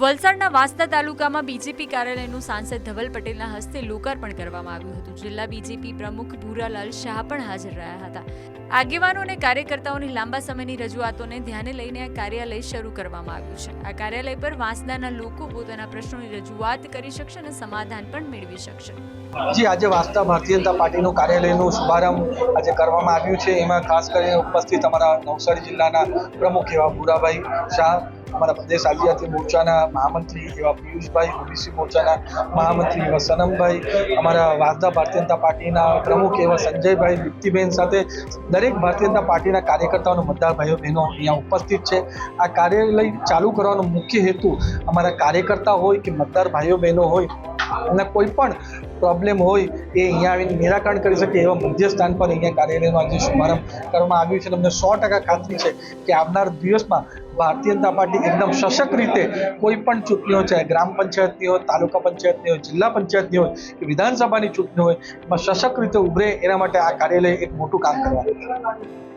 વલસાડના વાંસદા તાલુકામાં બીજેપી કાર્યાલયનું સાંસદ ધવલ પટેલના હસ્તે લોકાર્પણ કરવામાં આવ્યું હતું. જિલ્લા બીજેપી પ્રમુખ ભૂરાલાલ શાહ પણ હાજર રહ્યા હતા. આગેવાનો અને કાર્યકર્તાઓની લાંબા સમયની રજૂઆતોને ધ્યાને લઈને આ કાર્યાલય શરૂ કરવામાં આવ્યું છે. આ કાર્યાલય પર વાંસદાના લોકો પોતાના પ્રશ્નોની રજૂઆત કરી શકશે અને સમાધાન પણ મેળવી શકશે. જી, આજે વાંસદા ભારતીય જનતા પાર્ટીનું કાર્યાલયનું શુભારંભ આજે કરવામાં આવ્યું છે. એમાં ખાસ કરીને ઉપસ્થિત અમારા નવસારી જિલ્લાના પ્રમુખ એવા ભૂરાભાઈ શાહ અમારા પ્રદેશ આદિજાતિ મોરચાના મહામંત્રી એવા પિયુષભાઈ, ઓબીસી મોરચાના મહામંત્રી એવા સનમભાઈ, અમારા વાસદા ભારતીય જનતા પાર્ટીના પ્રમુખ એવા સંજયભાઈ, દીપ્તિબેન સાથે દરેક ભારતીય જનતા પાર્ટીના કાર્યકર્તાઓનો મતદાર ભાઈઓ, બહેનો અહીંયા ઉપસ્થિત છે. આ કાર્યાલય ચાલુ કરવાનો મુખ્ય હેતુ અમારા કાર્યકર્તા હોય કે મતદાર ભાઈઓ, બહેનો હોય, અને કોઈ પણ પ્રોબ્લેમ હોય એ અહીંયા આવીને નિરાકરણ કરી શકે એવા મધ્ય સ્થાન પર અહીંયા કાર્યાલયનો આજે શુભારંભ કરવામાં આવ્યું છે. તમને સો ટકા ખાતરી છે કે આવનાર દિવસમાં ભારતીય જનતા પાર્ટી એકદમ સશક્ત રીતે કોઈ પણ ચૂંટણીઓ છે ગ્રામ પંચાયતની હોય, તાલુકા પંચાયતની હોય, જિલ્લા પંચાયતની હોય કે વિધાનસભાની ચૂંટણી હોય, એમાં સશક્ત રીતે ઉભરે એના માટે આ કાર્યાલય એક મોટું કામ કરવાનું